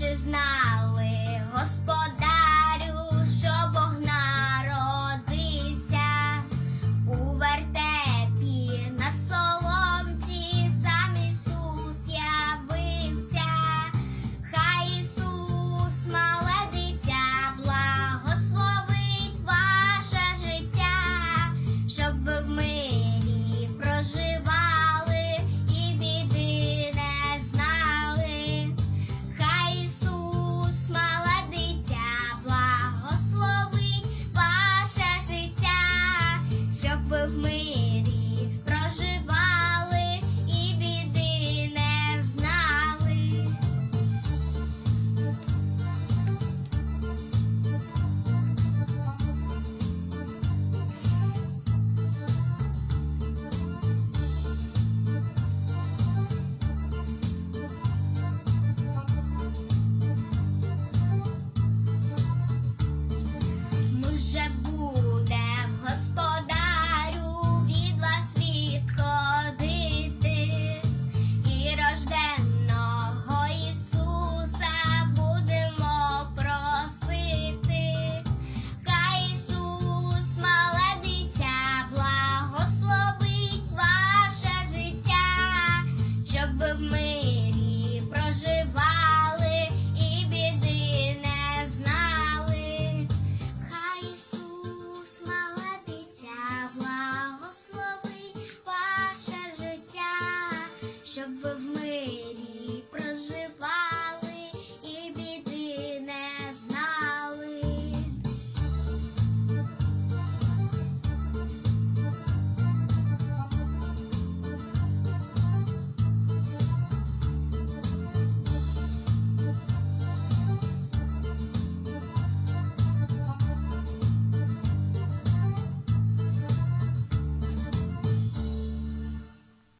чи знали Господь. with me. of